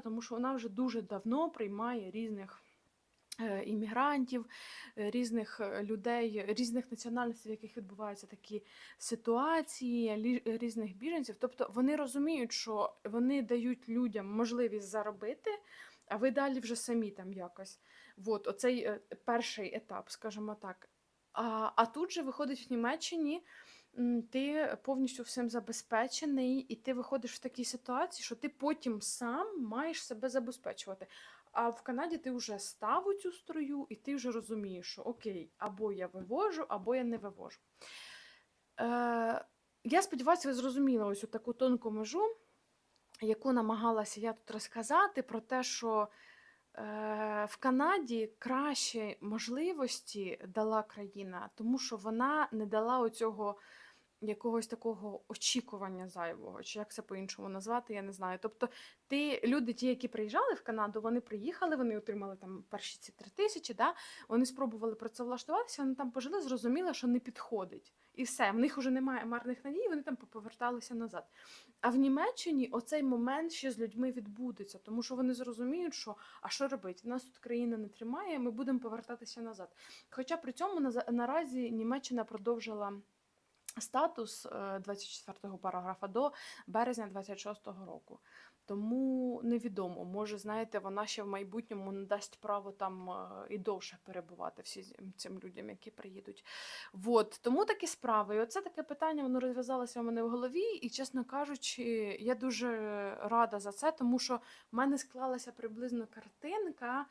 тому що вона вже дуже давно приймає різних. е, Іммігрантів, е, різних е, людей, різних національностей, в яких відбуваються такі ситуації, різних біженців. Тобто вони розуміють, що вони дають людям можливість заробити, а ви далі вже самі там якось. От, оцей перший етап, скажімо так. А, а тут же виходить в Німеччині, ти повністю всім забезпечений, і ти виходиш в такій ситуації, що ти потім сам маєш себе забезпечувати. А в Канаді ти вже став у цю строю, і ти вже розумієш, що окей, або я вивожу, або я не вивожу. Е, я сподіваюся, ви зрозуміли ось таку тонку межу, яку намагалася я тут розказати, про те, що в Канаді кращі можливості дала країна, тому що вона не дала оцього якогось такого очікування зайвого, чи як це по-іншому назвати, я не знаю. Тобто, ти, люди, ті, які приїжджали в Канаду, вони приїхали, вони отримали там перші ці три тисячі, да? вони спробували працевлаштуватися, вони там пожили, зрозуміли, що не підходить. І все, в них вже немає марних надій, вони там поверталися назад. А в Німеччині оцей момент ще з людьми відбудеться, тому що вони зрозуміють, що а що робити? Нас тут країна не тримає, ми будемо повертатися назад. Хоча при цьому наза- наразі Німеччина продовжила статус е, 24 параграфа до березня 26 року. Тому невідомо, може, знаєте, вона ще в майбутньому надасть право там е, і довше перебувати всі з- цим людям, які приїдуть. Вот. Тому такі справи. І оце таке питання воно розв'язалося у мене в голові, і, чесно кажучи, я дуже рада за це, тому що в мене склалася приблизно картинка.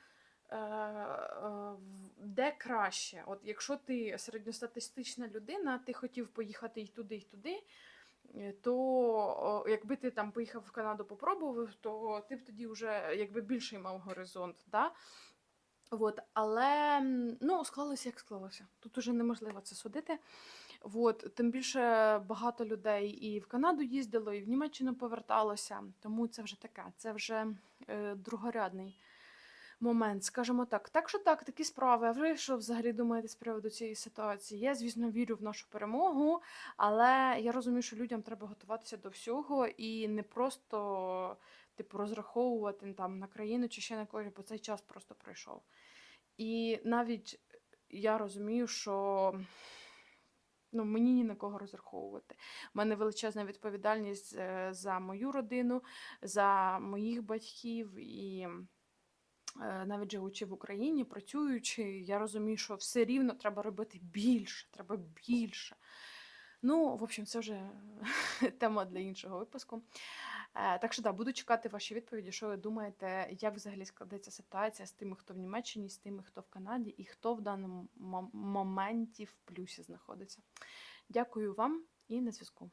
Е, Де краще, от якщо ти середньостатистична людина, ти хотів поїхати і туди, і туди, е, то якби ти там поїхав в Канаду, попробував, то ти б тоді вже якби більший мав горизонт. Да? От, але ну, склалося як склалося. Тут уже неможливо це судити. От, тим більше багато людей і в Канаду їздило, і в Німеччину поверталося. Тому це вже таке, це вже е, другорядний момент, скажімо так. Так що так, такі справи. А ви що взагалі думаєте з приводу цієї ситуації? Я, звісно, вірю в нашу перемогу, але я розумію, що людям треба готуватися до всього і не просто типу розраховувати там на країну чи ще на когось, бо цей час просто пройшов. І навіть я розумію, що ну, мені ні на кого розраховувати. У мене величезна відповідальність е, за мою родину, за моїх батьків і. Е, Навіть живучи в Україні, працюючи, я розумію, що все рівно треба робити більше, треба більше. Ну, в общем, це вже тема для іншого випуску. Е, Так що да, буду чекати ваші відповіді, що ви думаєте, як взагалі складеться ситуація з тими, хто в Німеччині, з тими, хто в Канаді, і хто в даному моменті в плюсі знаходиться. Дякую вам і на зв'язку.